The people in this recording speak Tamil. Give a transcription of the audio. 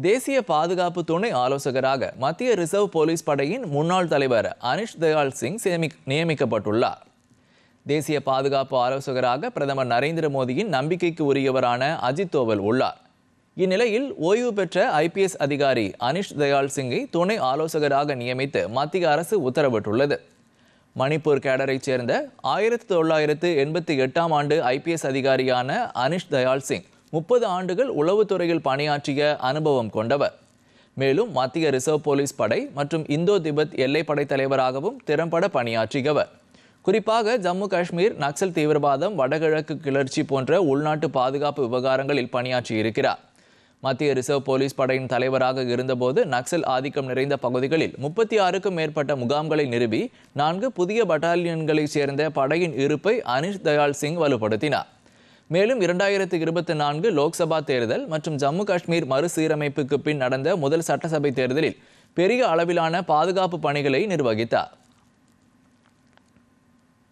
தேசிய பாதுகாப்பு துணை ஆலோசகராக மத்திய ரிசர்வ் போலீஸ் படையின் முன்னாள் தலைவர் அனிஷ் தயாள் சிங் நியமிக்கப்பட்டுள்ளார். தேசிய பாதுகாப்பு ஆலோசகராக பிரதமர் நரேந்திர மோடியின் நம்பிக்கைக்கு உரியவரான அஜித் தோவல் உள்ளார். இந்நிலையில் ஓய்வு பெற்ற ஐபிஎஸ் அதிகாரி அனிஷ் தயாள் சிங்கை துணை ஆலோசகராக நியமித்து மத்திய அரசு உத்தரவிட்டுள்ளது. மணிப்பூர் கேடரைச் சேர்ந்த ஆயிரத்தி தொள்ளாயிரத்து எண்பத்தி எட்டாம் ஆண்டு ஐபிஎஸ் அதிகாரியான அனிஷ் தயாள் சிங் முப்பது ஆண்டுகள் உளவுத்துறையில் பணியாற்றிய அனுபவம் கொண்டவர். மேலும் மத்திய ரிசர்வ் போலீஸ் படை மற்றும் இந்தோ திபெத் எல்லைப்படை தலைவராகவும் திறம்பட பணியாற்றியவர். குறிப்பாக ஜம்மு காஷ்மீர் நக்சல் தீவிரவாதம் வடகிழக்கு கிளர்ச்சி போன்ற உள்நாட்டு பாதுகாப்பு விவகாரங்களில் பணியாற்றியிருக்கிறார். மத்திய ரிசர்வ் போலீஸ் படையின் தலைவராக இருந்தபோது நக்சல் ஆதிக்கம் நிறைந்த பகுதிகளில் முப்பத்தி ஆறுக்கும் மேற்பட்ட முகாம்களை நிறுவி நான்கு புதிய பட்டாலியன்களைச் சேர்ந்த படையின் இருப்பை அனிஷ் தயாள் சிங் வலுப்படுத்தினார். மேலும் இரண்டாயிரத்து இருபத்தி நான்கு லோக்சபா தேர்தல் மற்றும் ஜம்மு காஷ்மீர் மறுசீரமைப்புக்கு பின் நடந்த முதல் சட்டசபை தேர்தலில் பெரிய அளவிலான பாதுகாப்பு பணிகளை நிர்வகித்தார்.